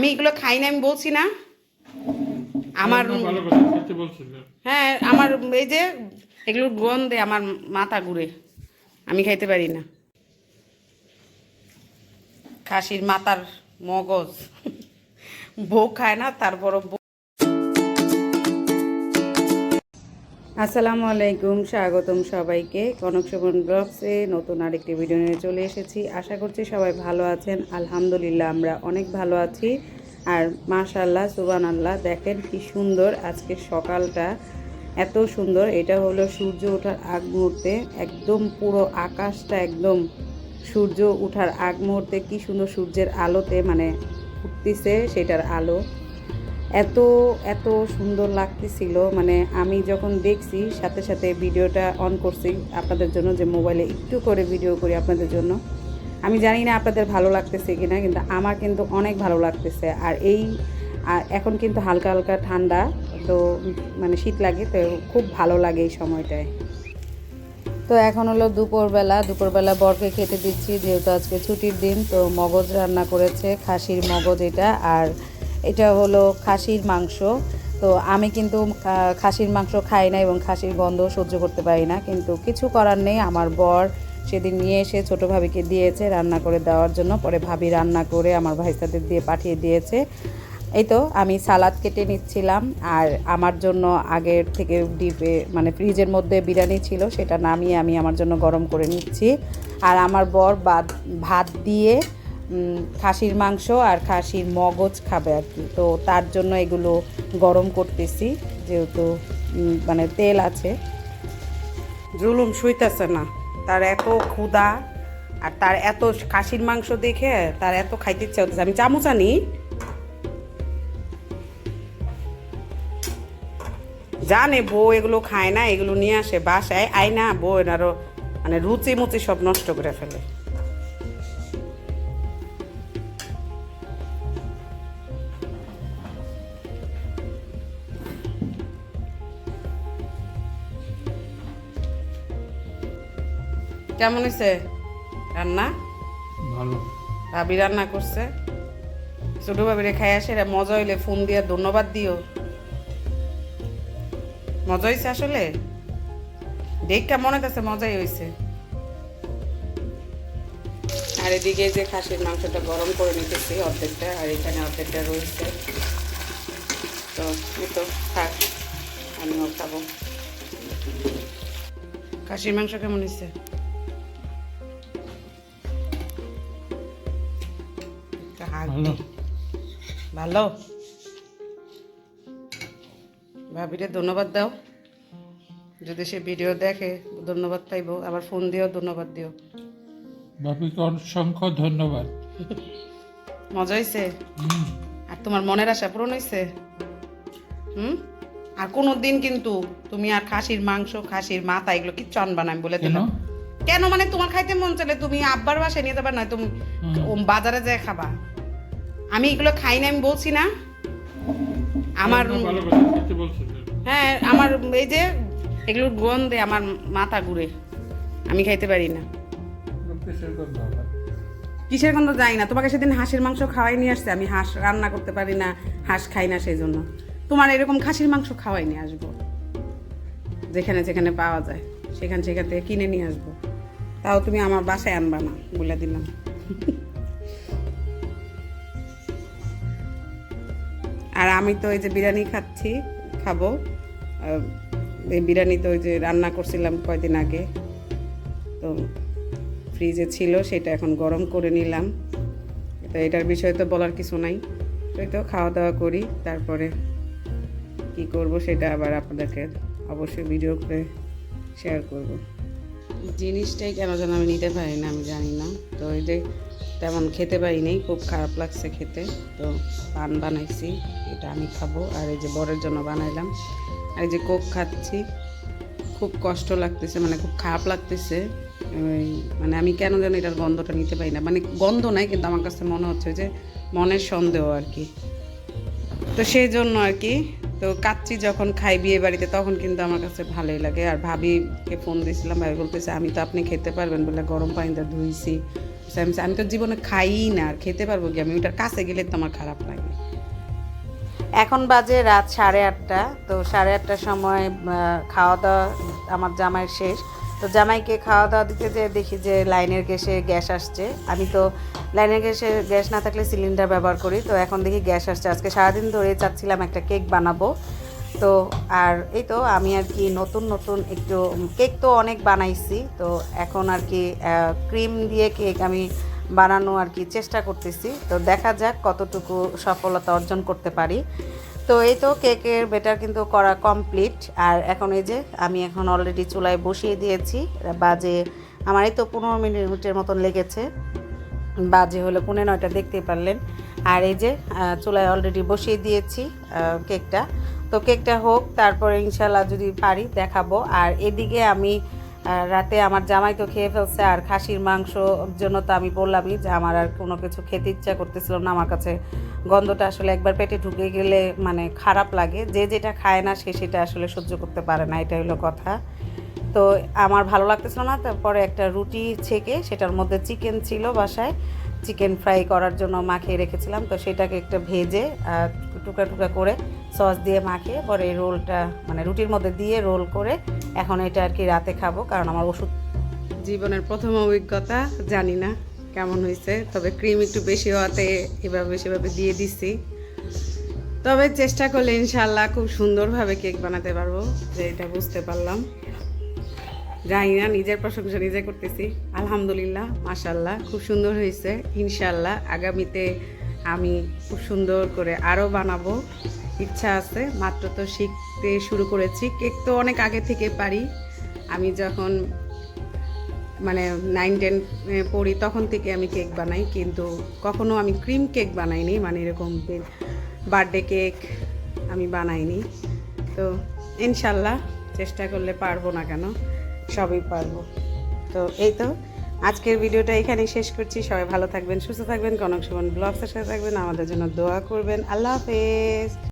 আমি এগুলো খাই না আমি বলছি না। আমার বলছিল হ্যাঁ। আমার এই যে এগুলোর গন্ধে আমার মাথা ঘুরে আমি খাইতে পারি না। খাসির মাথার মগজ বউ খায় না তারপরও আসসালামু আলাইকুম, স্বাগতম সবাইকে। কনক শোভন ব্লগসে নতুন আরেকটি ভিডিও নিয়ে চলে এসেছি। আশা করছি সবাই ভালো আছেন। আলহামদুলিল্লাহ, আমরা অনেক ভালো আছি। আর মাশাল্লাহ সুবান আল্লাহ দেখেন কি সুন্দর আজকে সকালটা। এত সুন্দর, এটা হলো সূর্য ওঠার আগ মুহূর্তে। একদম পুরো আকাশটা একদম সূর্য ওঠার আগ মুহূর্তে, কি সুন্দর সূর্যের আলোতে মানে ফুটতেছে সেটার আলো। এত এত সুন্দর লাগতেছিল। মানে আমি যখন দেখছি, সাথে সাথে ভিডিওটা অন করছি আপনাদের জন্য যে মোবাইলে একটু করে ভিডিও করি আপনাদের জন্য। আমি জানি না আপনাদের ভালো লাগতেছে কি না কিন্তু আমার কিন্তু অনেক ভালো লাগতেছে। আর এই এখন কিন্তু হালকা হালকা ঠান্ডা, তো মানে শীত লাগে, তো খুব ভালো লাগে এই সময়টায়। তো এখন হলো দুপুরবেলা। দুপুরবেলা বরকে খেতে দিচ্ছি, যেহেতু আজকে ছুটির দিন, তো মগজ রান্না করেছে, খাসির মগজ এটা, আর এটা হলো খাসির মাংস। তো আমি কিন্তু খাসির মাংস খাই না এবং খাসির গন্ধ সহ্য করতে পারি না। কিন্তু কিছু করার নেই। আমার বর সেদিন নিয়ে এসে ছোটো ভাবিকে দিয়েছে রান্না করে দেওয়ার জন্য। পরে ভাবি রান্না করে আমার ভাইস্তাদের দিয়ে পাঠিয়ে দিয়েছে। এই তো আমি সালাদ কেটে নিচ্ছিলাম। আর আমার জন্য আগের থেকে ডিপে মানে ফ্রিজের মধ্যে বিরিয়ানি ছিল, সেটা নামিয়ে আমি আমার জন্য গরম করে নিচ্ছি। আর আমার বর ভাত দিয়ে খাসির মাংস আর খাসির মগজ খাবে আর কি। তো তার জন্য এগুলো গরম করতেছি, যেহেতু মানে তেল আছে। জুলুম শুইতেছে না। তার এত ক্ষুধা আর তার এত খাসির মাংস দেখে তার এত খাইতে ইচ্ছা হচ্ছে আমি চামচ আনি। জানে বউ এগুলো খায় না, এগুলো নিয়ে আসে বাসায়, আয় না বউ, এনারও মানে রুচি মুচি সব নষ্ট করে ফেলে। কেমন হয়েছে রান্না? ভালো। ভাবি রান্না করছে। ছোটো ভাবিরে খাই আসে রে মজা হইলে ফোন দিয়ে ধন্যবাদ দিও। মজা হয়েছে আসলে? দেখা মনে হচ্ছে মজাই হয়েছে আর এদিকে যে খাসির মাংসটা গরম করে নিতেছি অর্ধেকটা আর এখানে অর্ধেকটা রয়েছে। তো তো থাক আমিও খাব। খাসির মাংস কেমন হয়েছে একটা ভালো। ভাবিরে ধন্যবাদ দাও। যদি সে ভিডিও দেখে ধন্যবাদ পাইবো। আবার ফোন দিও ধন্যবাদ দিও। বাপিকে অসংখ্য ধন্যবাদ। মজা হয়েছে আর তোমার মনের আশা পূরণ হয়েছে হুম? আর কোনো দিন কিন্তু তুমি আর খাসির মাংস খাসির মাথা এগুলো কিচ্ছু আনবা না আমি বলে দিলাম। কেন? মানে তোমার খাইতে মন চলে তুমি আব্বার বাসায় নিয়ে যাবা না তুমি বাজারে যায় খাবা। আমি এগুলো খাই না আমি বলছি না। আমার হ্যাঁ আমার এই যে এগুলোর গন্ধে আমার মাথা ঘুরে। আমি খাইতে পারি না। কিসের গন্ধ যাই না। তোমাকে সেদিন হাঁসের মাংস খাওয়াই নিয়ে আসছে আমি হাঁস রান্না করতে পারি না হাঁস খাই না সেই জন্য তোমার এরকম খাসির মাংস খাওয়াই নিয়ে আসব। যেখানে যেখানে পাওয়া যায় সেখান সেখান থেকে কিনে নিয়ে আসব। তাও তুমি আমার বাসায় আনবা না বলে দিলাম। আর আমি তো ওই যে বিরিয়ানি খাচ্ছি, খাব। এই বিরিয়ানি তো ওই যে রান্না করছিলাম কয়দিন আগে। তো ফ্রিজে ছিল, সেটা এখন গরম করে নিলাম। তো এটার বিষয়ে তো বলার কিছু নাই। ওই তো খাওয়া দাওয়া করি, তারপরে কি করব সেটা আবার আপনাদেরকে অবশ্যই ভিডিও করে শেয়ার করব। জিনিসটাই কেন যেন আমি নিতে পারি না, আমি জানি না। তো এই যে তেমন খেতে পারিনি, খুব খারাপ লাগছে খেতে। তো পান বানাইছি, এটা আমি খাব। আর এই যে বরের জন্য বানাইলাম। আর এই যে কোক খাচ্ছি, খুব কষ্ট লাগতেছে মানে খুব খারাপ লাগতেছে। মানে আমি কেন যেন এটার গন্ধটা নিতে পারি না। মানে গন্ধ নাই, কিন্তু আমার কাছে মনে হচ্ছে যে মনের সন্দেহ আর কি। তো সেই জন্য আর কি, তো কাচ্চি যখন খাই বিয়ে বাড়িতে, তখন কিন্তু আমার কাছে ভালোই লাগে। আর ভাবিকে ফোন দিয়েছিলাম, ভাবি বলতেছে, আমি তো আপনি খেতে পারবেন বলে গরম পানিতে ধুইছি। আমি তো জীবনে খাই না, আর খেতে পারব কি? আমি ওটার কাছে গেলে তো আমার খারাপ লাগে। এখন বাজে রাত সাড়ে আটটা, তো সাড়ে আটটার সময় খাওয়া দাওয়া আমার জামাইয়ের শেষ। তো জামাইকে খাওয়া দাওয়া দিতে যে দেখি যে লাইনের গ্যাসে গ্যাস আসছে। আমি তো লাইনের গ্যাসে গ্যাস না থাকলে সিলিন্ডার ব্যবহার করি। তো এখন দেখি গ্যাস আসছে। আজকে সারাদিন ধরে চাচ্ছিলাম একটা কেক বানাবো। তো আর এই তো আমি আর কি নতুন নতুন একটু কেক তো অনেক বানাইছি, তো এখন আর কি ক্রিম দিয়ে কেক আমি বানানো আর কি চেষ্টা করতেছি, তো দেখা যাক কতটুকু সফলতা অর্জন করতে পারি। তো এই তো কেকের বেটার কিন্তু করা কমপ্লিট, আর এখন এই যে আমি এখন অলরেডি চুলায় বসিয়ে দিয়েছি, বাজে আমার এই তো পনেরো মিনিটের মতন লেগেছে, বাজে হলো পনেরো নয়টা, দেখতেই পারলেন। আর এই যে চুলায় অলরেডি বসিয়ে দিয়েছি কেকটা। তো কেকটা হোক, তারপরে ইনশাল্লাহ যদি পারি দেখাবো। আর এদিকে আমি রাতে আমার জামাই তো খেয়ে ফেলছে, আর খাসির মাংস জন্য তো আমি বললামই যে আমার আর কোনো কিছু খেতে ইচ্ছা করতেছিল না। আমার কাছে গন্ধটা আসলে একবার পেটে ঢুকে গেলে মানে খারাপ লাগে। যে যেটা খায় না, সে সেটা আসলে সহ্য করতে পারে না এটা হলো কথা। তো আমার ভালো লাগতেছিল না, তারপরে একটা রুটি ছেঁকে, সেটার মধ্যে চিকেন ছিল বাসায়। চিকেন ফ্রাই করার জন্য মাখিয়ে রেখেছিলাম, তো সেটাকে একটা ভেজে টুকরা টুকরা করে সস দিয়ে মাখিয়ে পরে এই রোলটা মানে রুটির মধ্যে দিয়ে রোল করে এখন এটা আর কি রাতে খাব, কারণ আমার ওষুধ জীবনের প্রথম অভিজ্ঞতা, জানি না কেমন হয়েছে, তবে ক্রিম একটু বেশি হওয়াতে এভাবে সেভাবে দিয়ে দিছি। তবে চেষ্টা করলে ইনশাল্লাহ খুব সুন্দরভাবে কেক বানাতে পারব, যে এটা বুঝতে পারলাম। জানি না, নিজের প্রশংসা নিজে করতেছি। আলহামদুলিল্লাহ মাশাল্লাহ খুব সুন্দর হয়েছে। ইনশাল্লাহ আগামীতে আমি খুব সুন্দর করে আরও বানাবো। ইচ্ছা আছে, মাত্র তো শিখতে শুরু করেছি। কেক তো অনেক আগে থেকে পারি। আমি যখন মানে নাইন টেন পড়ি, তখন থেকে আমি কেক বানাই, কিন্তু কখনো আমি ক্রিম কেক বানাইনি মানে এরকম বার্থডে কেক আমি বানাইনি। তো ইনশাল্লাহ চেষ্টা করলে পারব না কেন, সবই পারব। তো এই তো। আজকের ভিডিওটা এখানেই শেষ করছি। সবাই ভালো থাকবেন, সুস্থ থাকবেন। কনক সুমন ব্লগসের সাথে থাকবেন। আমাদের জন্য দোয়া করবেন। আল্লাহ হাফেজ।